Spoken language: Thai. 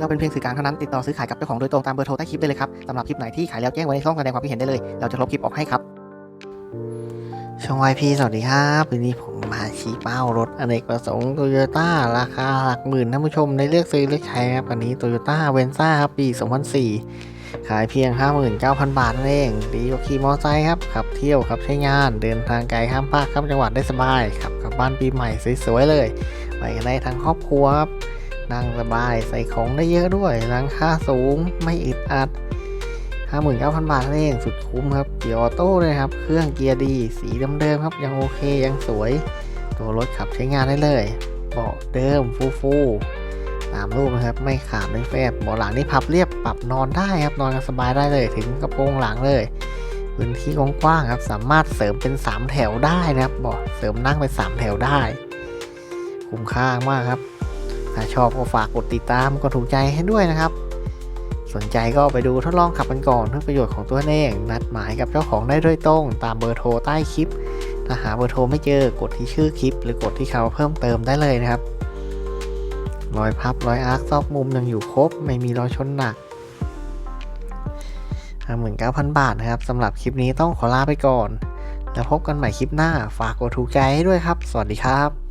เราเป็นเพียงสื่อกลางเท่านั้นติดต่อซื้อขายกับเจ้าของโดยตรงตามเบอร์โทรใต้คลิปได้เลยครับสำหรับคลิปไหนที่ขายแล้วแจ้งไว้ในช่องแสดงความคิดเห็นได้เลย เราจะลบคลิปออกให้ครับช่องไวพีสวัสดีครับวันนี้ผมมาชี้เป้ารถอเนกประสงค์โตโยต้าราคาหลักหมื่นท่านผู้ชมในเลือกซื้อเลือกใช้ครับอันนี้โตโยต้าเวนซ่าครับปี 2004 ขายเพียง 59,000 บาทนั่นเองดีกว่าขี่มอเตอร์ไซค์ครับขับเที่ยวขับใช้งานเดินทางไกลข้ามภาคข้ามจังหวัดได้สบายขับกลับบ้านปีใหม่สวยๆเลย ไปกันได้ทั้งครอบครัวครับ นั่งสบายใส่ของได้เยอะด้วยหลังค่าสูงไม่อึดอัด 59,000 บาทเองสุดคุ้มครับ เกียร์ออโต้เลยครับ เครื่องเกียร์ดี สีเดิมๆครับ ยังโอเคยังสวย ตัวรถขับใช้งานได้เลย เบาะเดิมฟูฟูๆตามรูปนะครับ ไม่ขาดไม่แฟบเบาะหลังนี่พับเรียบปรับนอนได้ครับ นอนกันสบายได้เลย ถึงกระโปรงหลังเลยพื้นที่กว้างๆครับ สามารถเสริมเป็น 3 แถวได้นะครับเบาะเสริมนั่งเป็น 3 แถวได้ คุ้มค่ามากครับ ถ้าชอบก็ฝากกดติดตามกดถูกใจให้ด้วยนะครับ สนใจก็ไปดูทดลองขับกันก่อนเพื่อประโยชน์ของตัวเองนัดหมายกับเจ้าของได้โดยตรง ตามเบอร์โทรใต้คลิป ถ้าหาเบอร์โทรไม่เจอกดที่ชื่อคลิป หรือกดที่เขาเพิ่มเติมได้เลยนะครับรอยพับรอยอาร์คซอกมุมยังอยู่ครบ ไม่มีรอยชนหนัก59,000 บาทนะครับสำหรับคลิปนี้ต้องขอลาไปก่อน แล้วพบกันใหม่คลิปหน้า ฝากกดถูกใจให้ด้วยครับ สวัสดีครับ